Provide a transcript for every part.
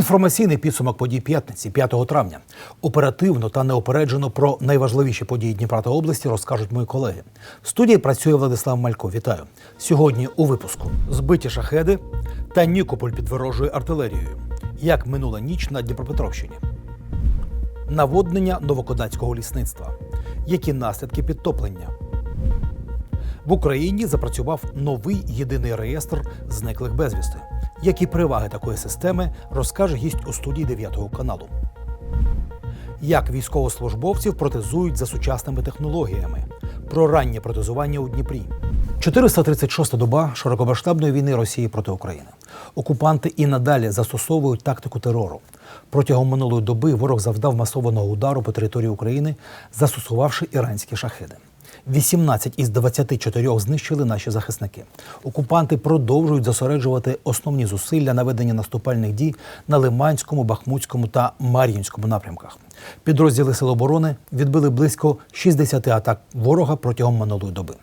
Інформаційний підсумок подій п'ятниці 5 травня. Оперативно та неопереджено про найважливіші події Дніпра та області розкажуть мої колеги. В студії працює Владислав Малько. Вітаю. Сьогодні у випуску збиті шахеди та Нікополь під ворожою артилерією. Як минула ніч на Дніпропетровщині. Наводнення новокодацького лісництва. Які наслідки підтоплення? В Україні запрацював новий єдиний реєстр зниклих безвісти. Які переваги такої системи розкаже гість у студії 9 каналу. Як військовослужбовців протезують за сучасними технологіями. Про раннє протезування у Дніпрі. 436-та доба широкомасштабної війни Росії проти України. Окупанти і надалі застосовують тактику терору. Протягом минулої доби ворог завдав масованого удару по території України, застосувавши іранські шахеди. 18 із 24 знищили наші захисники. Окупанти продовжують зосереджувати основні зусилля на ведення наступальних дій на Лиманському, Бахмутському та Мар'їнському напрямках. Підрозділи Сил оборони відбили близько 60 атак ворога протягом минулої доби.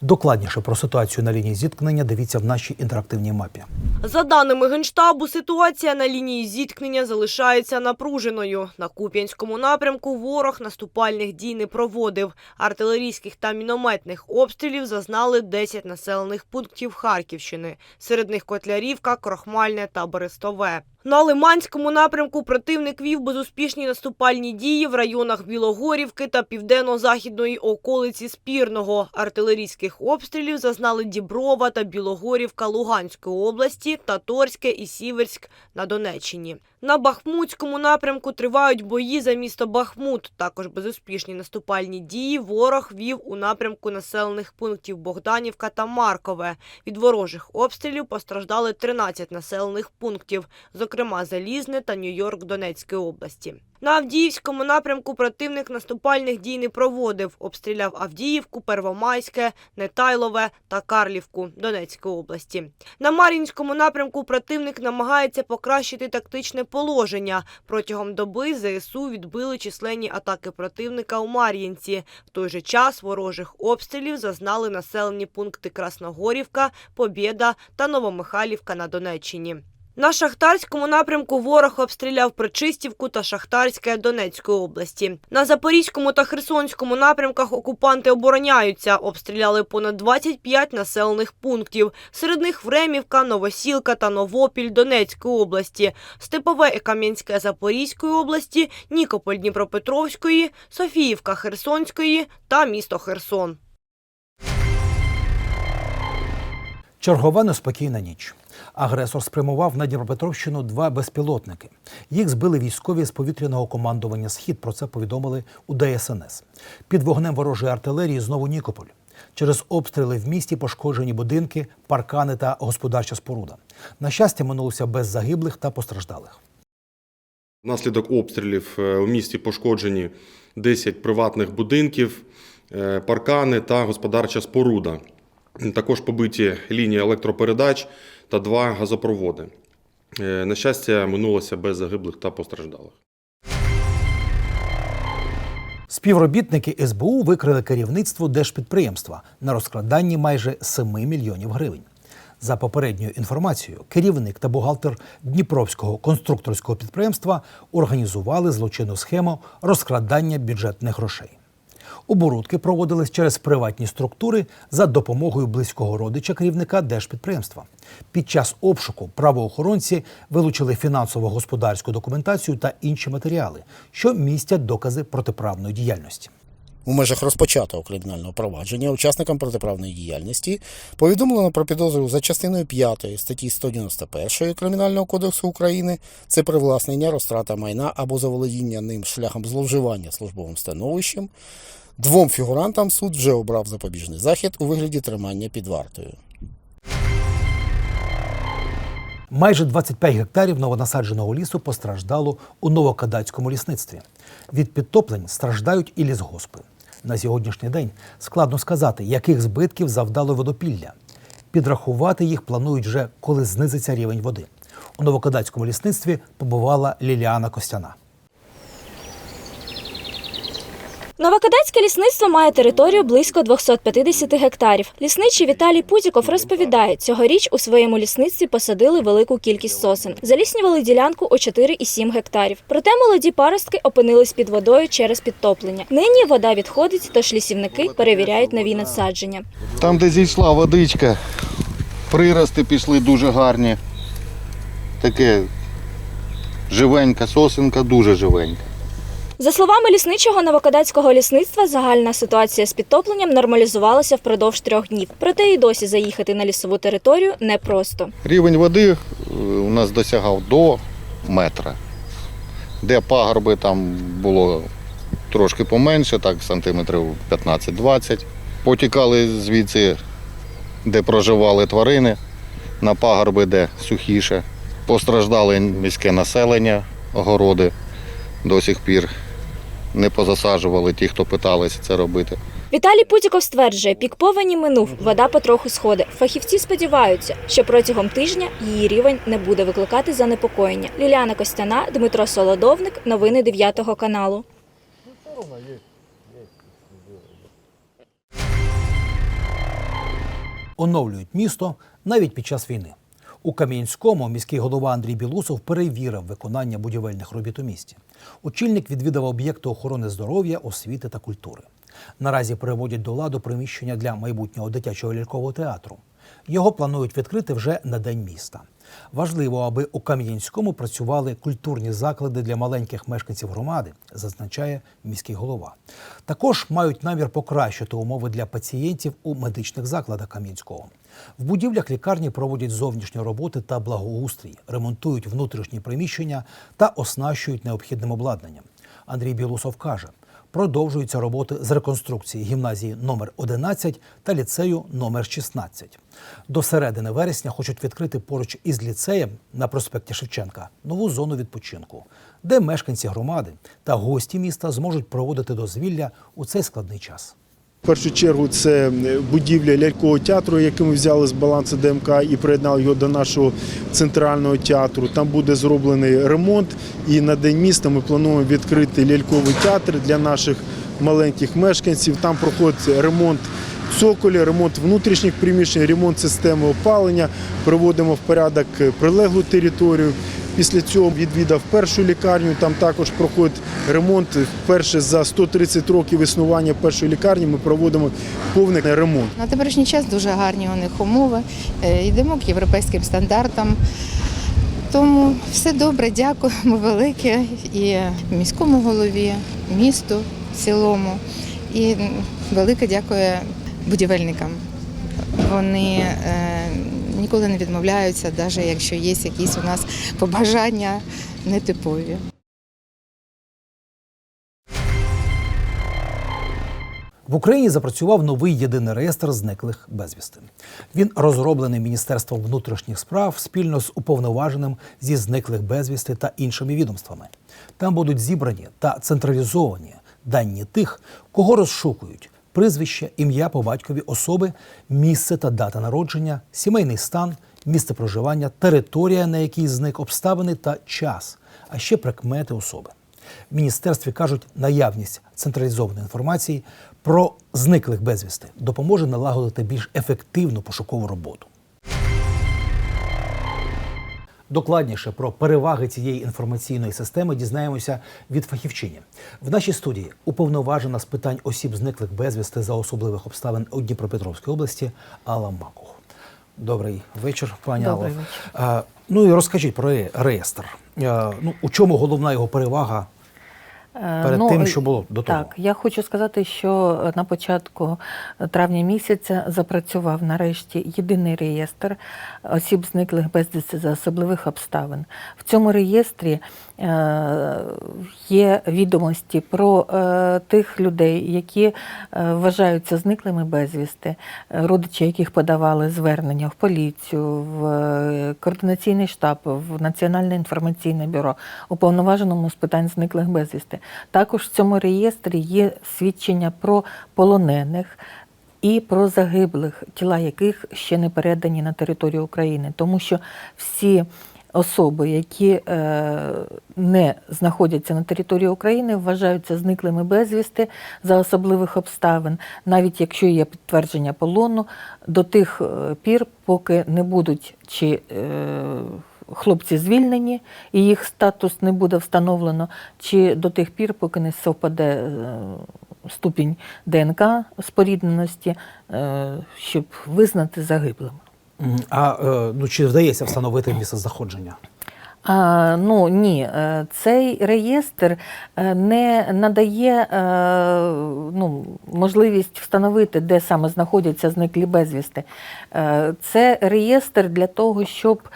Докладніше про ситуацію на лінії зіткнення дивіться в нашій інтерактивній мапі. За даними Генштабу, ситуація на лінії зіткнення залишається напруженою. На Куп'янському напрямку ворог наступальних дій не проводив. Артилерійських та мінометних обстрілів зазнали 10 населених пунктів Харківщини. Серед них Котлярівка, Крохмальне та Берестове. На Лиманському напрямку противник вів безуспішні наступальні дії в районах Білогорівки та південно-західної околиці Спірного. Артилерійських обстрілів зазнали Діброва та Білогорівка Луганської області Таторське і Сіверськ на Донеччині. На Бахмутському напрямку тривають бої за місто Бахмут. Також безуспішні наступальні дії ворог вів у напрямку населених пунктів Богданівка та Маркове. Від ворожих обстрілів постраждали 13 населених пунктів, зокрема Залізне та Нью-Йорк Донецької області. На Авдіївському напрямку противник наступальних дій не проводив. Обстріляв Авдіївку, Первомайське, Нетайлове та Карлівку Донецької області. На Мар'їнському напрямку противник намагається покращити тактичне положення. Протягом доби ЗСУ відбили численні атаки противника у Мар'їнці. В той же час ворожих обстрілів зазнали населені пункти Красногорівка, Побєда та Новомихайлівка на Донеччині. На Шахтарському напрямку ворог обстріляв Причистівку та Шахтарське Донецької області. На Запорізькому та Херсонському напрямках окупанти обороняються. Обстріляли понад 25 населених пунктів. Серед них Времівка, Новосілка та Новопіль Донецької області, Степове і Кам'янське Запорізької області, Нікополь Дніпропетровської, Софіївка Херсонської та місто Херсон. Чергова неспокійна ніч. Агресор спрямував на Дніпропетровщину два безпілотники. Їх збили військові з повітряного командування Схід. Про це повідомили у ДСНС. Під вогнем ворожої артилерії знову Нікополь. Через обстріли в місті пошкоджені будинки, паркани та господарча споруда. На щастя, минулося без загиблих та постраждалих. Внаслідок обстрілів е, у місті пошкоджені 10 приватних будинків, е, паркани та господарча споруда. Також побиті лінії електропередач та два газопроводи. Е, На щастя, минулося без загиблих та постраждалих. Співробітники СБУ викрили керівництво держпідприємства на розкраданні майже 7 мільйонів гривень. За попередньою інформацією, керівник та бухгалтер Дніпровського конструкторського підприємства організували злочинну схему розкрадання бюджетних грошей. Оборудки проводились через приватні структури за допомогою близького родича керівника держпідприємства. Під час обшуку правоохоронці вилучили фінансово-господарську документацію та інші матеріали, що містять докази протиправної діяльності. У межах розпочатого кримінального провадження учасникам протиправної діяльності повідомлено про підозру за частиною 5 статті 191 Кримінального кодексу України це привласнення, розтрата майна або заволодіння ним шляхом зловживання службовим становищем. Двом фігурантам суд вже обрав запобіжний захід у вигляді тримання під вартою. Майже 25 гектарів новонасадженого лісу постраждало у новокадацькому лісництві. Від підтоплень страждають і лісгоспи. На сьогоднішній день складно сказати, яких збитків завдало водопілля. Підрахувати їх планують вже, коли знизиться рівень води. У новокадацькому лісництві побувала Ліліана Костяна. Новокадацьке лісництво має територію близько 250 гектарів. Лісничий Віталій Пузіков розповідає, цьогоріч у своєму лісництві посадили велику кількість сосен. Заліснювали ділянку у 4,7 гектарів. Проте молоді паростки опинились під водою через підтоплення. Нині вода відходить, тож лісівники перевіряють нові насадження. Там, де зійшла водичка, прирости пішли дуже гарні. Таке живенька сосенка, дуже живенька. За словами лісничого новокадацького лісництва, загальна ситуація з підтопленням нормалізувалася впродовж трьох днів. Проте і досі заїхати на лісову територію непросто. Рівень води е, у нас досягав до метра. Де пагорби там було трошки поменше, так сантиметрів 15-20. Потікали звідси, де проживали тварини, на пагорби, де сухіше. Постраждали міське населення, огороди до сих пір. Не позасаджували ті, хто питалися це робити. Віталій Путіков стверджує, пік повені минув, вода потроху сходить. Фахівці сподіваються, що протягом тижня її рівень не буде викликати занепокоєння. Ліліана Костяна, Дмитро Солодовник, новини 9 каналу. Оновлюють місто навіть під час війни. У Кам'янському міський голова Андрій Білусов перевірив виконання будівельних робіт у місті. Очільник відвідав об'єкти охорони здоров'я, освіти та культури. Наразі переводять до ладу приміщення для майбутнього дитячого лялькового театру. Його планують відкрити вже на день міста. Важливо, аби у Кам'янському працювали культурні заклади для маленьких мешканців громади, зазначає міський голова. Також мають намір покращити умови для пацієнтів у медичних закладах Кам'янського. В будівлях лікарні проводять зовнішні роботи та благоустрій, ремонтують внутрішні приміщення та оснащують необхідним обладнанням. Андрій Білусов каже, продовжуються роботи з реконструкції гімназії номер 11 та ліцею номер 16. До середини вересня хочуть відкрити поруч із ліцеєм на проспекті Шевченка нову зону відпочинку, де мешканці громади та гості міста зможуть проводити дозвілля у цей складний час. Першу чергу це будівля лялькового театру, який ми взяли з балансу ДМК і приєднали його до нашого центрального театру. Там буде зроблений ремонт, і на день міста ми плануємо відкрити ляльковий театр для наших маленьких мешканців. Там проходить ремонт цоколя, ремонт внутрішніх приміщень, ремонт системи опалення. Приводимо в порядок прилеглу територію. Після цього відвідав першу лікарню. Там також проходить ремонт. Вперше за 130 років існування першої лікарні ми проводимо повний ремонт. На теперішній час дуже гарні у них умови. Е, Йдемо к європейським стандартам. Тому все добре, дякуємо велике і міському голові, місту в цілому. І велике дякую будівельникам. Вони е, ніколи не відмовляються, навіть якщо є якісь у нас побажання нетипові. В Україні запрацював новий єдиний реєстр зниклих безвісти. Він розроблений Міністерством внутрішніх справ спільно з уповноваженим зі зниклих безвісти та іншими відомствами. Там будуть зібрані та централізовані дані тих, кого розшукують. Прізвище, ім'я по батькові особи, місце та дата народження, сімейний стан, місце проживання, територія, на якій зник обставини та час, а ще прикмети особи. В міністерстві кажуть, наявність централізованої інформації про зниклих безвісти допоможе налагодити більш ефективну пошукову роботу. Докладніше про переваги цієї інформаційної системи дізнаємося від фахівчині. В нашій студії уповноважена з питань осіб зниклих безвісти за особливих обставин у Дніпропетровській області Алла Макух. Добрий вечір, пані Добрий вечір. А, ну і розкажіть про реєстр. А, ну, у чому головна його перевага Е, перед тим, що було до того? Так, я хочу сказати, що на початку травня місяця запрацював нарешті єдиний реєстр осіб зниклих безвісти за особливих обставин. В цьому реєстрі е, є відомості про е, тих людей, які е, вважаються зниклими безвісти, е, родичі яких подавали звернення в поліцію, в е, координаційний штаб, в Національне інформаційне бюро, уповноваженому з питань зниклих безвісти. Також в цьому реєстрі є свідчення про полонених. І про загиблих, тіла яких ще не передані на територію України, тому що всі особи, які е, не знаходяться на території України, вважаються зниклими безвісти за особливих обставин, навіть якщо є підтвердження полону, до тих е, пір, поки не будуть чи е, хлопці звільнені і їх статус не буде встановлено, чи до тих пір, поки не совпаде ступінь ДНК спорідненості, щоб визнати загиблим. А е, ну чи вдається встановити місце знаходження? А, ну ні, е, цей реєстр е, не надає ну, можливість встановити, де саме знаходяться зниклі безвісти. Це реєстр для того, щоб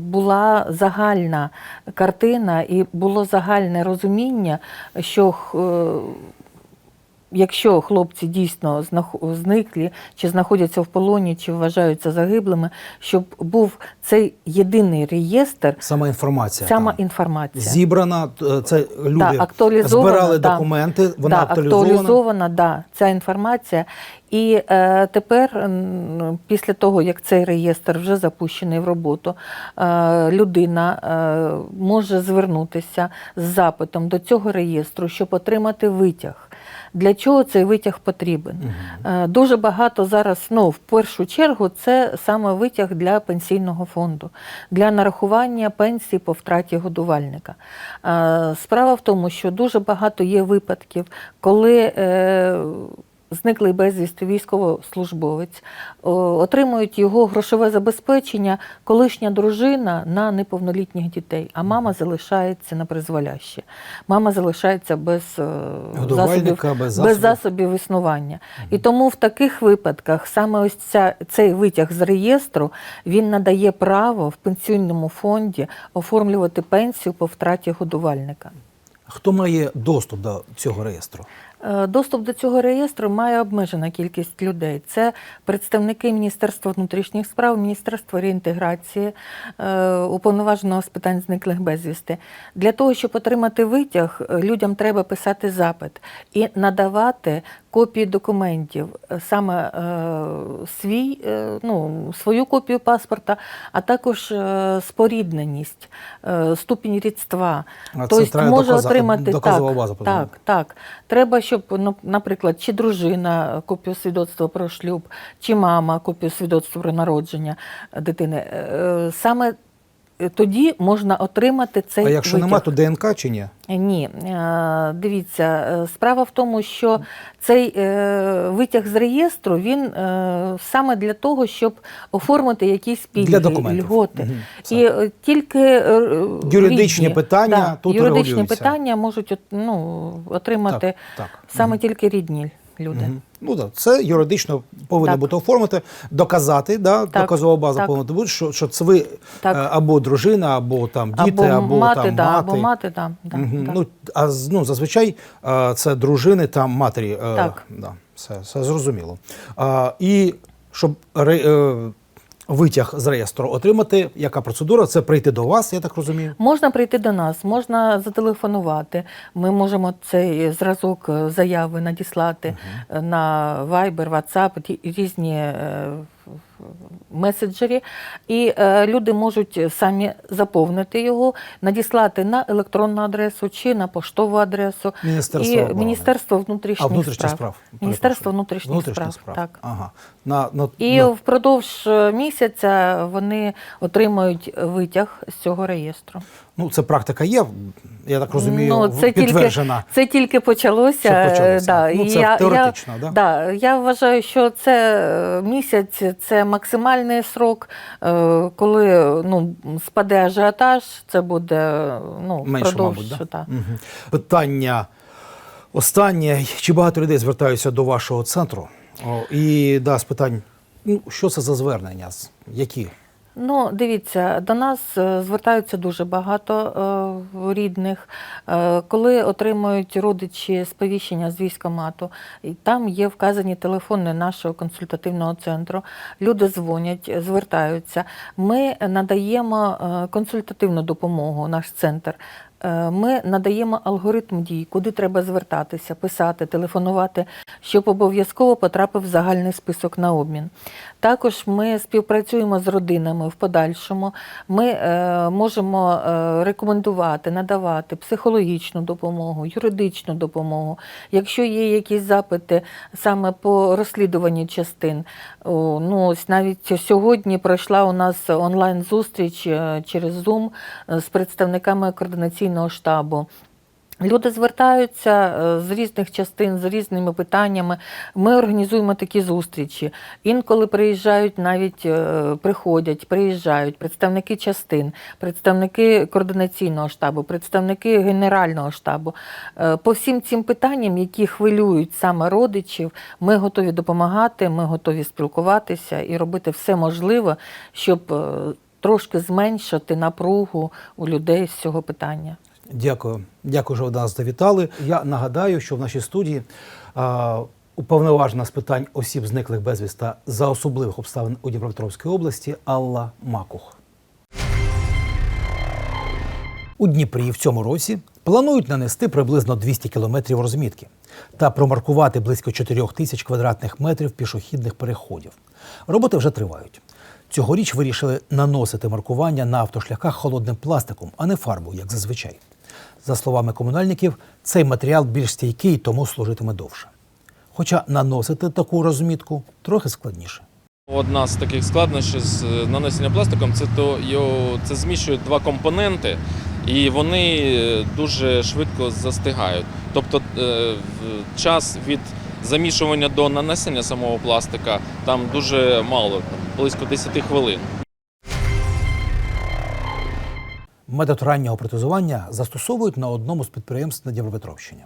була загальна картина і було загальне розуміння, що Якщо хлопці дійсно зниклі, чи знаходяться в полоні, чи вважаються загиблими, щоб був цей єдиний реєстр, Сама інформація. сама там. інформація. Зібрана, е, це люди Да, збирали да. документи, вона да, актуалізована. актуалізована да, ця інформація. І е, тепер, після того, як цей реєстр вже запущений в роботу, е, людина е, може звернутися з запитом до цього реєстру, щоб отримати витяг. Для чого цей витяг потрібен? Угу. Дуже багато зараз, ну, в першу чергу, це саме витяг для пенсійного фонду, для нарахування пенсії по втраті годувальника. Е, Справа в тому, що дуже багато є випадків, коли е, зниклий безвісти військовослужбовець отримують його грошове забезпечення колишня дружина на неповнолітніх дітей, а мама залишається на призволяще. Мама залишається без е, Годувальника, без без засобів. засобів існування. І тому в таких випадках саме ось ця, цей витяг з реєстру він надає право в пенсійному фонді оформлювати пенсію по втраті годувальника. Хто має доступ до цього реєстру? Е, Доступ до цього реєстру має обмежена кількість людей. Це представники Міністерства внутрішніх справ, Міністерства реінтеграції, е, уповноваженого з питань зниклих безвісти. Для того, щоб отримати витяг, людям треба писати запит і надавати копії документів, е, саме е, свій, е, ну, свою копію паспорта, а також спорідненість, ступінь рідства. А Тобто може доказа- отримати доказова так, база так, так. Треба, щоб, ну, наприклад, чи дружина копію свідоцтва про шлюб, чи мама копію свідоцтва про народження дитини. Саме тоді можна отримати цей а якщо витяг. нема, то ДНК чи ні? Ні, Е, дивіться, е, справа в тому, що цей е, витяг з реєстру він саме для того, щоб оформити якісь пільги, Для документів. льготи. Все. І тільки Юридичні рідні, питання да, тут юридичні питання можуть ну, отримати Так, так. саме тільки рідні люди. Мгм. Ну так, це юридично повинно Так. бути оформити, доказати, да, Так, доказова база так. повинна бути, що, що це ви Так. е, або дружина, або там діти, або, або мати, там да, мати. або мати, да, да, Мгм. да. Ну, а ну, зазвичай е, це дружини та матері. е, Так. Да, все, все зрозуміло. А, і щоб ре, витяг з реєстру отримати, яка процедура? Це прийти до вас, я так розумію. Можна прийти до нас, можна зателефонувати. Ми можемо цей зразок е, заяви надіслати угу. на Viber, WhatsApp, рі- різні е, меседжері. І е, люди можуть самі заповнити його, надіслати на електронну адресу чи на поштову адресу. Міністерство і. Міністерство внутрішніх, А внутрішніх справ. справ. Міністерство внутрішніх, Внутрішніх справ. справ. Так. Ага. На, на, І на- впродовж е, місяця вони отримають витяг з цього реєстру. ну, це практика є, я так розумію, Ну, це підтверджена. Тільки, це тільки почалося. Це почалося. е, Да. Ну, це теоретично, я, да? Да, я вважаю, що це місяць це максимальний срок, е, коли ну, спаде ажіотаж, це буде ну, Менше, продовж, мабуть, да? Мгм. Питання останнє. Чи багато людей звертаються до вашого центру? О, і да, з питань, ну, що це за звернення? Які? Ну, дивіться, до нас е, звертаються дуже багато е, рідних, Е, коли отримують родичі сповіщення з військомату, там є вказані телефони нашого консультативного центру. Люди дзвонять, звертаються. Ми надаємо консультативну допомогу, наш центр. Е, Ми надаємо алгоритм дій, куди треба звертатися, писати, телефонувати, щоб обов'язково потрапив в загальний список на обмін. Також ми співпрацюємо з родинами в подальшому. Ми е, можемо е, рекомендувати, надавати психологічну допомогу, юридичну допомогу. Якщо є якісь запити саме по розслідуванню частин, ну ось навіть сьогодні пройшла у нас онлайн-зустріч е, через Zoom е, з представниками координаційного штабу. Люди звертаються е, з різних частин, з різними питаннями. Ми організуємо такі зустрічі. Інколи приїжджають, навіть е, приходять, приїжджають представники частин, представники координаційного штабу, представники генерального штабу. Е, По всім цим питанням, які хвилюють саме родичів, ми готові допомагати, ми готові спілкуватися і робити все можливе, щоб трошки зменшити напругу у людей з цього питання. Дякую. Дякую, що нас завітали. Я нагадаю, що в нашій студії а, уповноважена з питань осіб, зниклих безвіста за особливих обставин у Дніпропетровській області Алла Макух. У Дніпрі в цьому році планують нанести приблизно 200 кілометрів розмітки та промаркувати близько 4 тисяч квадратних метрів пішохідних переходів. Роботи вже тривають. Цьогоріч вирішили наносити маркування на автошляхах холодним пластиком, а не фарбою, як зазвичай. За словами комунальників, цей матеріал більш стійкий, тому служитиме довше. Хоча наносити таку розмітку трохи складніше. Одна з таких складнощів з е, нанесення пластиком це то його це зміщують два компоненти, і вони е, дуже швидко застигають. Тобто е, час від замішування до нанесення самого пластика там дуже мало, близько 10 хвилин. Метод раннього протезування застосовують на одному з підприємств на Дніпропетровщині.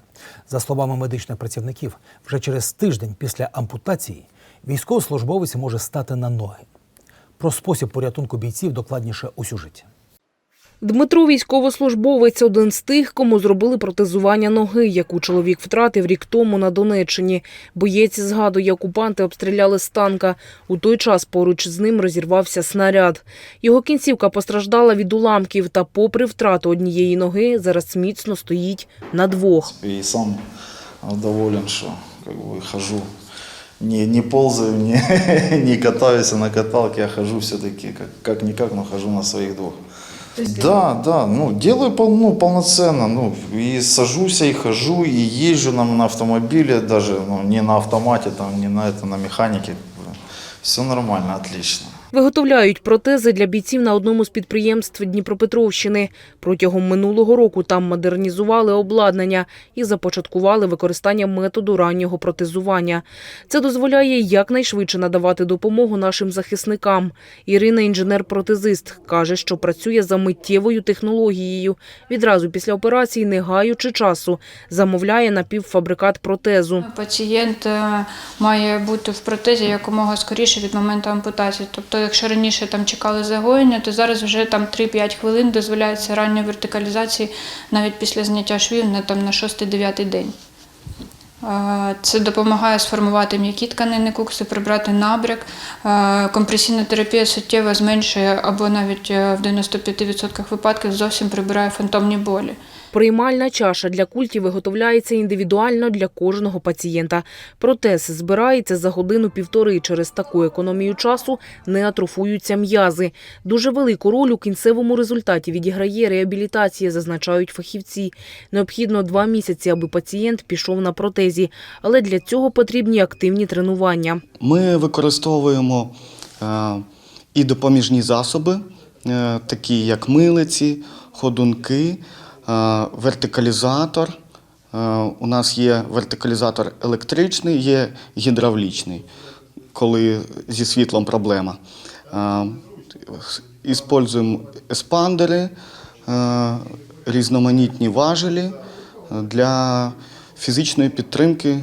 За словами медичних працівників, вже через тиждень після ампутації військовослужбовець може стати на ноги. Про спосіб порятунку бійців докладніше у сюжеті. Дмитро військовослужбовець один з тих, кому зробили протезування ноги, яку чоловік втратив рік тому на Донеччині. Боєць згадує, окупанти обстріляли з танка. У той час поруч з ним розірвався снаряд. Його кінцівка постраждала від уламків, та, попри втрату однієї ноги, зараз міцно стоїть на двох. И сам доволен, как бы хожу. Не, не ползаю, не, не катаюсь на каталке, а хожу все-таки как, как-никак, но хожу на своих двух. Да, да, ну, делаю пол, ну, полноценно, ну, и сажусь, и хожу, и езжу на, на автомобиле, даже ну, не на автомате, там, не на это, на механике. Все нормально, отлично. Виготовляють протези для бійців на одному з підприємств Дніпропетровщини. Протягом минулого року там модернізували обладнання і започаткували використання методу раннього протезування. Це дозволяє якнайшвидше надавати допомогу нашим захисникам. Ірина, інженер-протезист, каже, що працює за миттєвою технологією. Відразу після операції, не гаючи часу, замовляє напівфабрикат протезу. Пацієнт е, має бути в протезі якомога скоріше від моменту ампутації. Тобто, якщо раніше там чекали загоєння, то зараз вже там 3-5 хвилин дозволяється ранньої вертикалізації навіть після зняття швів на там на 6-9 день. Це допомагає сформувати м'які тканини кукси, прибрати набряк. Компресійна терапія суттєво зменшує або навіть е, в 95% випадків зовсім прибирає фантомні болі. Приймальна чаша для культів виготовляється індивідуально для кожного пацієнта. Протез збирається за годину-півтори. Через таку економію часу не атрофуються м'язи. Дуже велику роль у кінцевому результаті відіграє реабілітація, зазначають фахівці. Необхідно два місяці, аби пацієнт пішов на протезі, але для цього потрібні активні тренування. Ми використовуємо е, і допоміжні засоби, е, такі як милиці, ходунки, вертикалізатор. Е, У нас є вертикалізатор електричний, є гідравлічний, коли зі світлом проблема. Е, Іспользуємо еспандери, е, різноманітні важелі е, для фізичної підтримки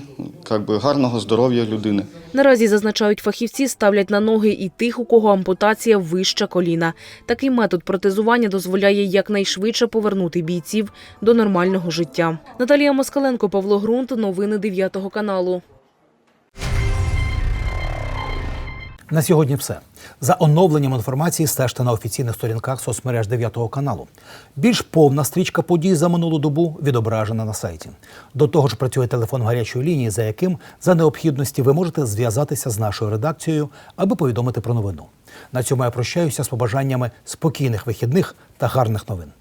би, гарного здоров'я людини. Наразі, зазначають фахівці, ставлять на ноги і тих, у кого ампутація вища коліна. Такий метод протезування дозволяє якнайшвидше повернути бійців до нормального життя. Наталія Москаленко, Павло Грунт. Новини 9 каналу. На сьогодні все. За оновленням інформації стежте на офіційних сторінках соцмереж 9 каналу. Більш повна стрічка подій за минулу добу відображена на сайті. До того ж, працює телефон гарячої лінії, за яким за необхідності ви можете зв'язатися з нашою редакцією, аби повідомити про новину. На цьому я прощаюся з побажаннями спокійних вихідних та гарних новин.